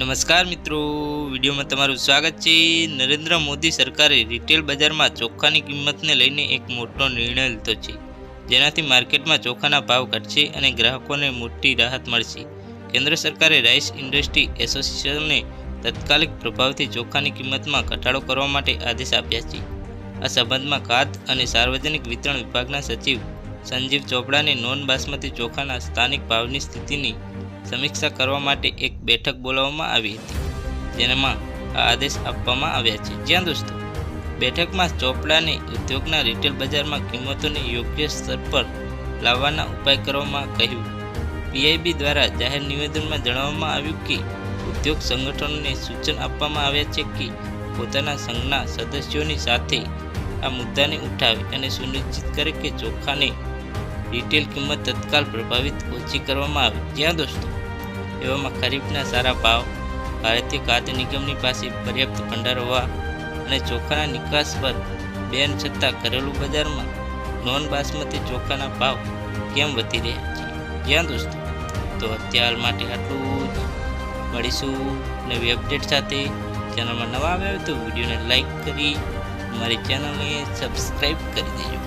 નમસ્કાર મિત્રો. વિડીયોમાં તમારું સ્વાગત છે. નરેન્દ્ર મોદી સરકારે રિટેલ બજારમાં ચોખાની કિંમતને લઈને એક મોટો નિર્ણય લીધો છે. જેનાથી માર્કેટમાં ચોખાના ભાવ ઘટશે અને ગ્રાહકોને મોટી રાહત મળશે. કેન્દ્ર સરકારે રાઈસ ઇન્ડસ્ટ્રી એસોસિએશનને તત્કાલિક પ્રભાવથી ચોખાની કિંમતમાં ઘટાડો કરવા માટે આદેશ આપ્યા છે. આ સંબંધમાં ખાદ્ય અને સાર્વજનિક વિતરણ વિભાગના સચિવ સંજીવ ચોપડાને નોન બાસમતી ચોખાના સ્થાનિક ભાવની સ્થિતિની સમીક્ષા કરવા માટે એક બેઠક બોલાવવામાં આવી હતી, જેનામાં આ આદેશ આપવામાં આવ્યા છે. જ્યાં દોસ્તો, બેઠકમાં ચોપડાને ઉદ્યોગના રિટેલ બજારમાં કિંમતોને યોગ્ય સ્તર પર લાવવાના ઉપાય કરવામાં કહ્યું. પીઆઈબી દ્વારા જાહેર નિવેદનમાં જણાવવામાં આવ્યું કે, ઉદ્યોગ સંગઠનોને સૂચન આપવામાં આવ્યા છે કે, પોતાના સંઘના સદસ્યોની સાથે આ મુદ્દાને ઉઠાવે અને સુનિશ્ચિત કરે કે ચોખાની રિટેલ કિંમત તત્કાલ પ્રભાવિત ઓછી કરવામાં આવે. જ્યાં દોસ્તો એવામાં ખરીફના સારા ભાવ, ભારતીય ખાદ્ય નિગમની પાસે પર્યાપ્ત ભંડાર હોવા અને ચોખાના નિકાસ પર બેન છતાં ઘરેલું બજારમાં નોન બાસમતી ચોખાના ભાવ કેમ વધી રહ્યા છે? જ્યાં દોસ્તો. તો અત્યાર માટે આટલું જ. મળીશું નવી અપડેટ સાથે. ચેનલમાં નવા આવ્યા હોય તો વિડીયોને લાઇક કરી મારી ચેનલને સબસ્ક્રાઈબ કરી દેજો.